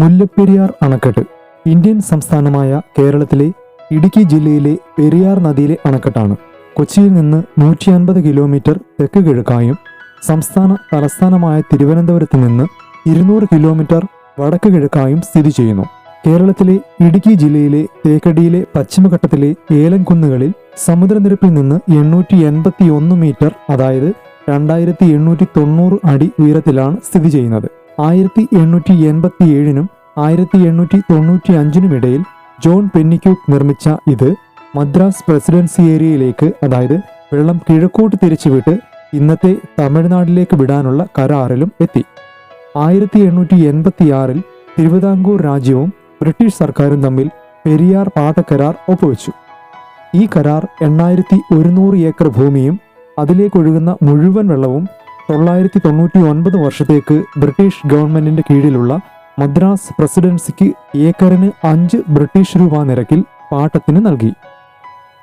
മുല്ലപ്പെരിയാർ അണക്കെട്ട്. ഇന്ത്യൻ സംസ്ഥാനമായ കേരളത്തിലെ ഇടുക്കി ജില്ലയിലെ പെരിയാർ നദിയിലെ അണക്കെട്ടാണ്. കൊച്ചിയിൽ നിന്ന് നൂറ്റി അൻപത് കിലോമീറ്റർ തെക്ക് കിഴക്കായും സംസ്ഥാന തലസ്ഥാനമായ തിരുവനന്തപുരത്ത് നിന്ന് ഇരുന്നൂറ് കിലോമീറ്റർ വടക്ക് കിഴക്കായും സ്ഥിതി ചെയ്യുന്നു. കേരളത്തിലെ ഇടുക്കി ജില്ലയിലെ തേക്കടിയിലെ പശ്ചിമഘട്ടത്തിലെ ഏലംകുന്നുകളിൽ സമുദ്രനിരപ്പിൽ നിന്ന് എണ്ണൂറ്റി എൺപത്തി ഒന്ന് മീറ്റർ അതായത് രണ്ടായിരത്തി എണ്ണൂറ്റി തൊണ്ണൂറ് അടി ഉയരത്തിലാണ് സ്ഥിതി ചെയ്യുന്നത്. ആയിരത്തി എണ്ണൂറ്റി എൺപത്തി ഏഴിനും ആയിരത്തി എണ്ണൂറ്റി തൊണ്ണൂറ്റി അഞ്ചിനും ഇടയിൽ ജോൺ പെന്നിക്യൂക്ക് നിർമ്മിച്ച ഇത് മദ്രാസ് പ്രസിഡൻസി ഏരിയയിലേക്ക് അതായത് വെള്ളം കിഴക്കോട്ട് തിരിച്ചുവിട്ട് ഇന്നത്തെ തമിഴ്നാട്ടിലേക്ക് വിടാനുള്ള കരാറിലും എത്തി. ആയിരത്തി എണ്ണൂറ്റി എൺപത്തി ആറിൽ തിരുവിതാംകൂർ രാജ്യവും ബ്രിട്ടീഷ് സർക്കാരും തമ്മിൽ പെരിയാർ പാട്ടക്കരാർ ഒപ്പുവെച്ചു. ഈ കരാർ എണ്ണായിരത്തി ഒരുന്നൂറ് ഏക്കർ ഭൂമിയും അതിലേക്കൊഴുകുന്ന മുഴുവൻ വെള്ളവും തൊള്ളായിരത്തി തൊണ്ണൂറ്റി ഒൻപത് വർഷത്തേക്ക് ബ്രിട്ടീഷ് ഗവൺമെന്റിന്റെ കീഴിലുള്ള മദ്രാസ് പ്രസിഡൻസിക്ക് ഏക്കറിന് അഞ്ച് ബ്രിട്ടീഷ് രൂപ നിരക്കിൽ പാട്ടത്തിന് നൽകി.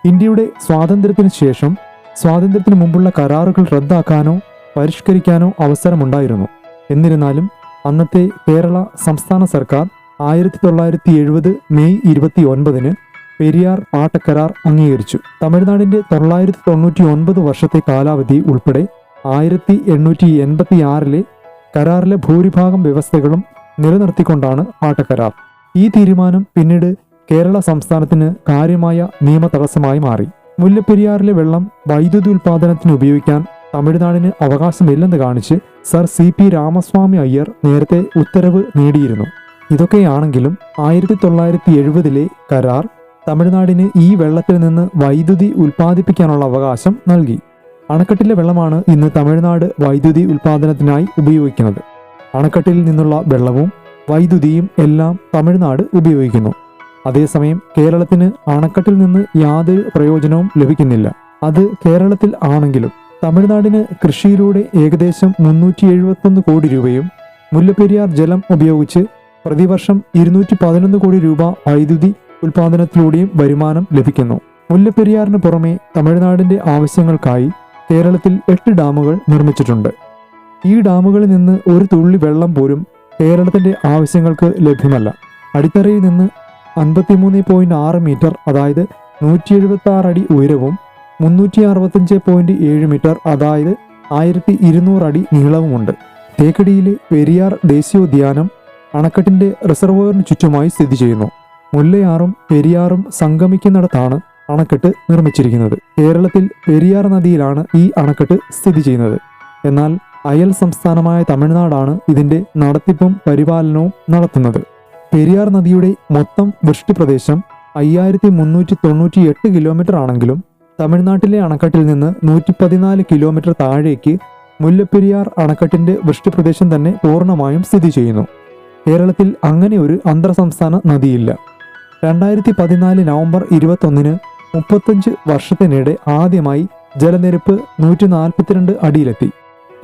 ഇന്ത്യയുടെ സ്വാതന്ത്ര്യത്തിന് ശേഷം സ്വാതന്ത്ര്യത്തിന് മുമ്പുള്ള കരാറുകൾ റദ്ദാക്കാനോ പരിഷ്കരിക്കാനോ അവസരമുണ്ടായിരുന്നു. എന്നിരുന്നാലും അന്നത്തെ കേരള സംസ്ഥാന സർക്കാർ ആയിരത്തി തൊള്ളായിരത്തി എഴുപത് മെയ് ഇരുപത്തി ഒൻപതിന് പെരിയാർ പാട്ടക്കരാർ അംഗീകരിച്ചു. തമിഴ്നാടിന്റെ തൊള്ളായിരത്തി തൊണ്ണൂറ്റി ഒൻപത് വർഷത്തെ കാലാവധി ഉൾപ്പെടെ ആയിരത്തി എണ്ണൂറ്റി എൺപത്തി ആറിലെ കരാറിലെ ഭൂരിഭാഗം വ്യവസ്ഥകളും നിലനിർത്തിക്കൊണ്ടാണ് പാട്ടക്കരാർ ഈ തീരുമാനം പിന്നീട് കേരള സംസ്ഥാനത്തിന് കാര്യമായ നിയമ തടസ്സമായി മാറി. മുല്ലപ്പെരിയാറിലെ വെള്ളം വൈദ്യുതി ഉൽപാദനത്തിന് ഉപയോഗിക്കാൻ തമിഴ്നാടിന് അവകാശമില്ലെന്ന് കാണിച്ച് sir C P Ramaswami Iyer നേരത്തെ ഉത്തരവ് നേടിയിരുന്നു. ഇതൊക്കെയാണെങ്കിലും ആയിരത്തി തൊള്ളായിരത്തി എഴുപതിലെ കരാർ തമിഴ്നാടിന് ഈ വെള്ളത്തിൽ നിന്ന് വൈദ്യുതി ഉൽപ്പാദിപ്പിക്കാനുള്ള അവകാശം നൽകി. അണക്കെട്ടിലെ വെള്ളമാണ് ഇന്ന് തമിഴ്നാട് വൈദ്യുതി ഉൽപ്പാദനത്തിനായി ഉപയോഗിക്കുന്നത്. അണക്കെട്ടിൽ നിന്നുള്ള വെള്ളവും വൈദ്യുതിയും എല്ലാം തമിഴ്നാട് ഉപയോഗിക്കുന്നു. അതേസമയം കേരളത്തിന് അണക്കെട്ടിൽ നിന്ന് യാതൊരു പ്രയോജനവും ലഭിക്കുന്നില്ല. അത് കേരളത്തിൽ ആണെങ്കിലും തമിഴ്നാടിന് കൃഷിയിലൂടെ ഏകദേശം മുന്നൂറ്റി എഴുപത്തൊന്ന് കോടി രൂപയും മുല്ലപ്പെരിയാർ ജലം ഉപയോഗിച്ച് പ്രതിവർഷം ഇരുന്നൂറ്റി പതിനൊന്ന് കോടി രൂപ വൈദ്യുതി ഉൽപാദനത്തിലൂടെയും വരുമാനം ലഭിക്കുന്നു. മുല്ലപ്പെരിയാറിന് പുറമെ തമിഴ്നാടിന്റെ ആവശ്യങ്ങൾക്കായി കേരളത്തിൽ എട്ട് ഡാമുകൾ നിർമ്മിച്ചിട്ടുണ്ട്. ഈ ഡാമുകളിൽ നിന്ന് ഒരു തുള്ളി വെള്ളം പോലും കേരളത്തിന്റെ ആവശ്യങ്ങൾക്ക് ലഭ്യമല്ല. അടിത്തറയിൽ നിന്ന് അൻപത്തിമൂന്ന് പോയിന്റ് ആറ് മീറ്റർ അതായത് നൂറ്റി എഴുപത്തി അടി ഉയരവും മുന്നൂറ്റി അറുപത്തഞ്ച് പോയിന്റ് ഏഴ് മീറ്റർ അതായത് ആയിരത്തി ഇരുന്നൂറ് അടി നീളവുമുണ്ട്. തേക്കടിയിലെ പെരിയാർ ദേശീയോദ്യാനം അണക്കെട്ടിന്റെ റിസർവോയറിന് ചുറ്റുമായി സ്ഥിതി ചെയ്യുന്നു. മുല്ലയാറും പെരിയാറും സംഗമിക്കുന്നിടത്താണ് അണക്കെട്ട് നിർമ്മിച്ചിരിക്കുന്നത്. കേരളത്തിൽ പെരിയാർ നദിയിലാണ് ഈ അണക്കെട്ട് സ്ഥിതി ചെയ്യുന്നത്. എന്നാൽ അയൽ സംസ്ഥാനമായ തമിഴ്നാടാണ് ഇതിന്റെ നടത്തിപ്പും പരിപാലനവും നടത്തുന്നത്. പെരിയാർ നദിയുടെ മൊത്തം വൃഷ്ടിപ്രദേശം അയ്യായിരത്തി മുന്നൂറ്റി തൊണ്ണൂറ്റി എട്ട് കിലോമീറ്റർ ആണെങ്കിലും തമിഴ്നാട്ടിലെ അണക്കെട്ടിൽ നിന്ന് നൂറ്റി പതിനാല് കിലോമീറ്റർ താഴേക്ക് മുല്ലപ്പെരിയാർ അണക്കെട്ടിന്റെ വൃഷ്ടിപ്രദേശം തന്നെ പൂർണമായും സ്ഥിതി ചെയ്യുന്നു. കേരളത്തിൽ അങ്ങനെ ഒരു അന്തർ സംസ്ഥാന നദിയില്ല. രണ്ടായിരത്തി പതിനാല് നവംബർ ഇരുപത്തൊന്നിന് മുപ്പത്തഞ്ച് വർഷത്തിനിടെ ആദ്യമായി ജലനിരപ്പ് നൂറ്റി നാൽപ്പത്തിരണ്ട് അടിയിലെത്തി.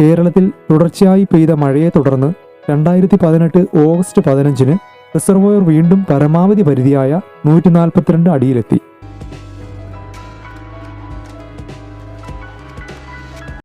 കേരളത്തിൽ തുടർച്ചയായി പെയ്ത മഴയെ തുടർന്ന് രണ്ടായിരത്തി പതിനെട്ട് ഓഗസ്റ്റ് പതിനഞ്ചിന് റിസർവോയർ വീണ്ടും പരമാവധി പരിധിയായ നൂറ്റി നാൽപ്പത്തിരണ്ട് അടിയിലെത്തി.